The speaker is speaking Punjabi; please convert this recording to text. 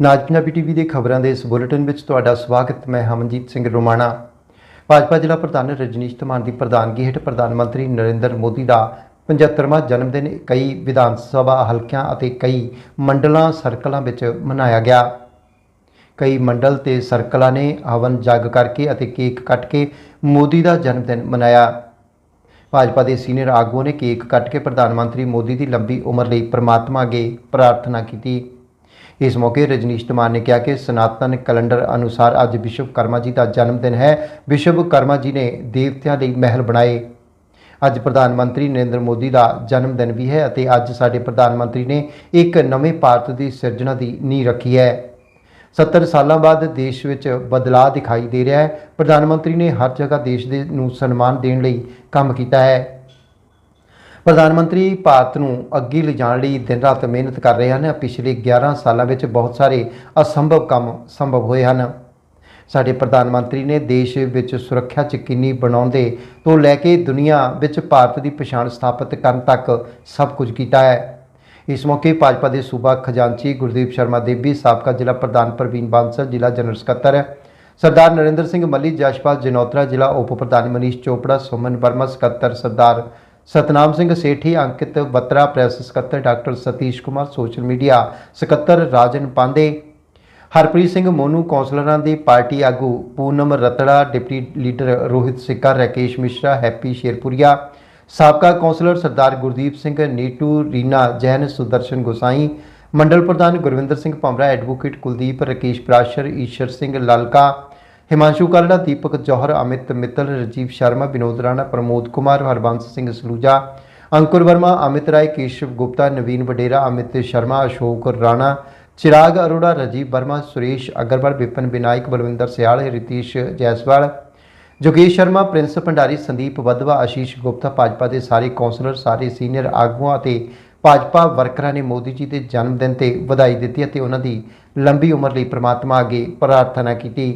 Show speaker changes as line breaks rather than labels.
ਨਾਜ ਪੰਜਾਬੀ ਟੀਵੀ ਦੇ ਖਬਰਾਂ ਦੇ ਇਸ ਬੁਲੇਟਿਨ ਵਿੱਚ ਤੁਹਾਡਾ ਸਵਾਗਤ, ਮੈਂ ਹਮਨਜੀਤ ਸਿੰਘ ਰੋਮਾਣਾ। ਭਾਜਪਾ ਜ਼ਿਲ੍ਹਾ ਪ੍ਰਧਾਨ ਰਜਨੀਸ਼ ਧਮਾਨ ਦੀ ਪ੍ਰਧਾਨਗੀ ਹੇਠ ਪ੍ਰਧਾਨ ਮੰਤਰੀ ਨਰਿੰਦਰ ਮੋਦੀ ਦਾ 75ਵਾਂ ਜਨਮ ਦਿਨ ਕਈ ਵਿਧਾਨ ਸਭਾ ਹਲਕਿਆਂ ਅਤੇ ਕਈ ਮੰਡਲਾਂ ਸਰਕਲਾਂ ਵਿੱਚ ਮਨਾਇਆ ਗਿਆ। ਕਈ ਮੰਡਲ ਤੇ ਸਰਕਲਾਂ ਨੇ ਹਵਨ ਜਗ ਕਰਕੇ ਅਤੇ ਕੇਕ ਕੱਟ ਕੇ ਮੋਦੀ ਦਾ ਜਨਮ ਦਿਨ ਮਨਾਇਆ। ਭਾਜਪਾ ਦੇ ਸੀਨੀਅਰ ਆਗੂਆਂ ਨੇ ਕੇਕ ਕੱਟ ਕੇ ਪ੍ਰਧਾਨ ਮੰਤਰੀ ਮੋਦੀ ਦੀ ਲੰਬੀ ਉਮਰ ਲਈ ਪ੍ਰਮਾਤਮਾ ਅੱਗੇ ਪ੍ਰਾਰਥਨਾ ਕੀਤੀ। ਇਸ ਮੌਕੇ ਰਜਨੀਸ਼ ਧਮਾਨ ਨੇ ਕਿਹਾ ਕਿ ਸਨਾਤਨ ਕੈਲੰਡਰ ਅਨੁਸਾਰ ਅੱਜ ਵਿਸ਼ਵਕਰਮਾ ਜੀ ਦਾ ਜਨਮ ਦਿਨ ਹੈ ਵਿਸ਼ਵਕਰਮਾ ਜੀ ਨੇ ਦੇਵਤਿਆਂ ਲਈ ਮਹਿਲ ਬਣਾਏ। ਅੱਜ ਪ੍ਰਧਾਨ ਮੰਤਰੀ ਨਰਿੰਦਰ ਮੋਦੀ ਦਾ ਜਨਮ ਦਿਨ ਵੀ ਹੈ ਅਤੇ ਅੱਜ ਸਾਡੇ ਪ੍ਰਧਾਨ ਮੰਤਰੀ ਨੇ ਇੱਕ ਨਵੇਂ ਭਾਰਤ ਦੀ ਸਿਰਜਣਾ ਦੀ ਨੀਂਹ ਰੱਖੀ ਹੈ। 70 ਸਾਲਾਂ ਬਾਅਦ ਦੇਸ਼ ਵਿੱਚ ਬਦਲਾਅ ਦਿਖਾਈ ਦੇ ਰਿਹਾ ਹੈ। ਪ੍ਰਧਾਨ ਮੰਤਰੀ ਨੇ ਹਰ ਜਗ੍ਹਾ ਦੇਸ਼ ਦੇ ਨੂੰ ਸਨਮਾਨ ਦੇਣ ਲਈ ਕੰਮ ਕੀਤਾ ਹੈ। ਪ੍ਰਧਾਨ ਮੰਤਰੀ ਭਾਰਤ ਨੂੰ ਅੱਗੇ ਲਿਜਾਣ ਲਈ ਦਿਨ ਰਾਤ ਮਿਹਨਤ ਕਰ ਰਹੇ ਹਨ। ਪਿਛਲੇ 11 ਸਾਲਾਂ ਵਿੱਚ ਬਹੁਤ ਸਾਰੇ ਅਸੰਭਵ ਕੰਮ ਸੰਭਵ ਹੋਏ ਹਨ। ਸਾਡੇ ਪ੍ਰਧਾਨ ਮੰਤਰੀ ਨੇ ਦੇਸ਼ ਵਿੱਚ ਸੁਰੱਖਿਆ ਯਕੀਨੀ ਬਣਾਉਣ ਦੇ ਤੋਂ ਲੈ ਕੇ ਦੁਨੀਆ ਵਿੱਚ ਭਾਰਤ ਦੀ ਪਛਾਣ ਸਥਾਪਿਤ ਕਰਨ ਤੱਕ ਸਭ ਕੁਝ ਕੀਤਾ ਹੈ। ਇਸ ਮੌਕੇ ਭਾਜਪਾ ਦੇ ਸੂਬਾ ਖਜ਼ਾਨਚੀ ਗੁਰਦੀਪ ਸ਼ਰਮਾ ਦੇਵੀ, ਸਾਬਕਾ ਜ਼ਿਲ੍ਹਾ ਪ੍ਰਧਾਨ ਪ੍ਰਵੀਨ ਬਾਂਸਲ, ਜ਼ਿਲ੍ਹਾ ਜਨਰਲ ਸਕੱਤਰ, ਸਰਦਾਰ ਨਰਿੰਦਰ ਸਿੰਘ ਮੱਲੀ, ਜਸ਼ਪਾਲ ਜਨੋਤਰਾ, ਜ਼ਿਲ੍ਹਾ ਉਪ ਪ੍ਰਧਾਨ ਮਨੀਸ਼ ਚੋਪੜਾ, ਸੁਮਨ ਵਰਮਾ, ਸਕੱਤਰ ਸਰਦਾਰ ਸਤਨਾਮ ਸਿੰਘ ਸੇਠੀ, ਅੰਕਿਤ ਬੱਤਰਾ, ਪ੍ਰੈਸ ਸਕੱਤਰ doctor Satish Kumar, social media ਸਕੱਤਰ ਰਾਜਨ ਪਾਂਡੇ, ਹਰਪ੍ਰੀਤ ਸਿੰਘ ਮੋਨੂ, ਕੌਂਸਲਰਾਂ ਦੀ ਪਾਰਟੀ ਆਗੂ Poonam Ratra, deputy leader Rohit Sikka, Rakesh Mishra, Happy Sherpuria, ਸਾਬਕਾ ਕੌਂਸਲਰ ਸਰਦਾਰ ਗੁਰਦੀਪ ਸਿੰਘ, ਨੀਟੂ, ਰੀਨਾ ਜੈਨ, ਸੁਦਰਸ਼ਨ ਗੋਸਾਈ, ਮੰਡਲ ਪ੍ਰਧਾਨ ਗੁਰਵਿੰਦਰ ਸਿੰਘ ਭੰਬਰਾ ਐਡਵੋਕੇਟ ਕੁਲਦੀਪ, ਰਕੇਸ਼ ਪ੍ਰਾਸ਼ਰ, ਈਸ਼ਰ ਸਿੰਘ ਲਾਲਕਾ ਹਿਮਾਂਸ਼ੂ ਕਾਲੜਾ, ਦੀਪਕ ਜੋਹਰ, ਅਮਿਤ ਮਿੱਤਲ, ਰਜੀਵ ਸ਼ਰਮਾ, ਵਿਨੋਦ ਰਾਣਾ, ਪ੍ਰਮੋਦ ਕੁਮਾਰ, ਹਰਬੰਸ ਸਿੰਘ ਸਲੂਜਾ, ਅੰਕੁਰ ਵਰਮਾ, ਅਮਿਤ ਰਾਏ, ਕੇਸ਼ਵ ਗੁਪਤਾ, ਨਵੀਨ ਵਡੇਰਾ, ਅਮਿਤ ਸ਼ਰਮਾ, ਅਸ਼ੋਕ ਰਾਣਾ, ਚਿਰਾਗ ਅਰੋੜਾ, ਰਜੀਵ ਵਰਮਾ, ਸੁਰੇਸ਼ ਅਗਰਵਾਲ, ਵਿਪਨ ਵਿਨਾਇਕ ਬਲਵਿੰਦਰ ਸਿਆਲ, ਰਿਤੀਸ਼ ਜੈਸਵਾਲ, ਜੋਗੇਸ਼ ਸ਼ਰਮਾ, ਪ੍ਰਿੰਸ ਭੰਡਾਰੀ, ਸੰਦੀਪ ਵਧਵਾ, ਆਸ਼ੀਸ਼ ਗੁਪਤਾ, ਭਾਜਪਾ ਦੇ ਸਾਰੇ ਕੌਂਸਲਰ, ਸਾਰੇ ਸੀਨੀਅਰ ਆਗੂਆਂ ਅਤੇ ਭਾਜਪਾ ਵਰਕਰਾਂ ਨੇ ਮੋਦੀ ਜੀ ਦੇ ਜਨਮ ਦਿਨ ਤੇ ਵਧਾਈ ਦਿੱਤੀ ਅਤੇ ਉਹਨਾਂ ਦੀ ਲੰਬੀ ਉਮਰ ਲਈ ਪ੍ਰਮਾਤਮਾ ਅੱਗੇ ਪ੍ਰਾਰਥਨਾ ਕੀਤੀ।